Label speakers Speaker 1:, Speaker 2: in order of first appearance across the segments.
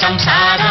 Speaker 1: ಸಂಸಾರ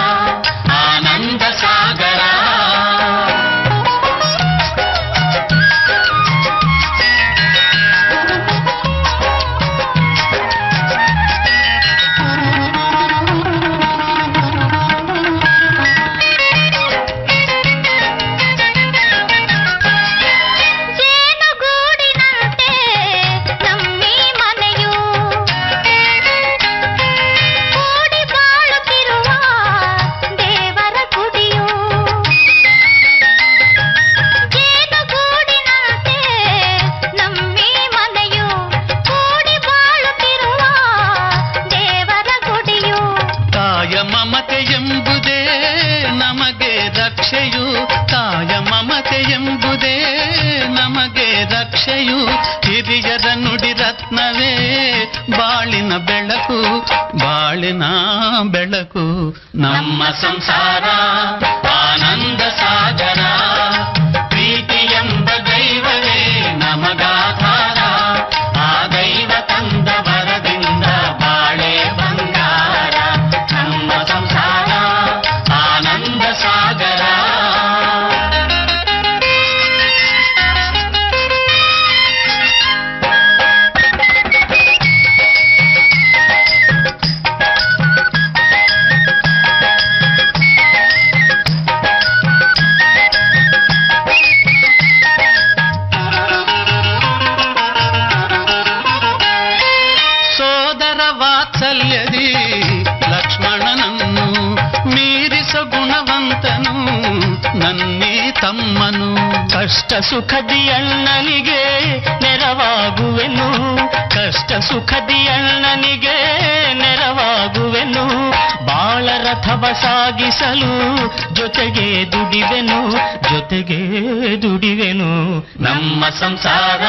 Speaker 1: ರಕ್ಷೆಯು ತಾಯ ಮಮತೆ ಎಂಬುದೇ ನಮಗೆ ರಕ್ಷೆಯು. ಹಿರಿಯರ ನುಡಿ ರತ್ನವೇ, ಬಾಳಿನ ಬೆಳಕು ಬಾಳಿನ ಬೆಳಕು. ನಮ್ಮ ಸಂಸಾರ ಆನಂದ ಸೋದರ ವಾತ್ಸಲ್ಯದಿ ಲಕ್ಷ್ಮಣನನ್ನು ಮೀರಿಸ ಗುಣವಂತನು ನನ್ನಿ ತಮ್ಮನು.
Speaker 2: ಕಷ್ಟ ಸುಖದಿ ಅಣ್ಣನಿಗೆ ನೆರವಾಗುವೆನು. ಕಷ್ಟ ಸುಖದಿ ಅಣ್ಣನಿಗೆ ನೆರವಾಗುವೆನು. ಬಾಳ ರಥವ ಸಾಗಿಸಲು ಜೊತೆಗೆ ದುಡಿವೆನು ಜೊತೆಗೆ ದುಡಿವೆನು.
Speaker 1: ನಮ್ಮ ಸಂಸಾರ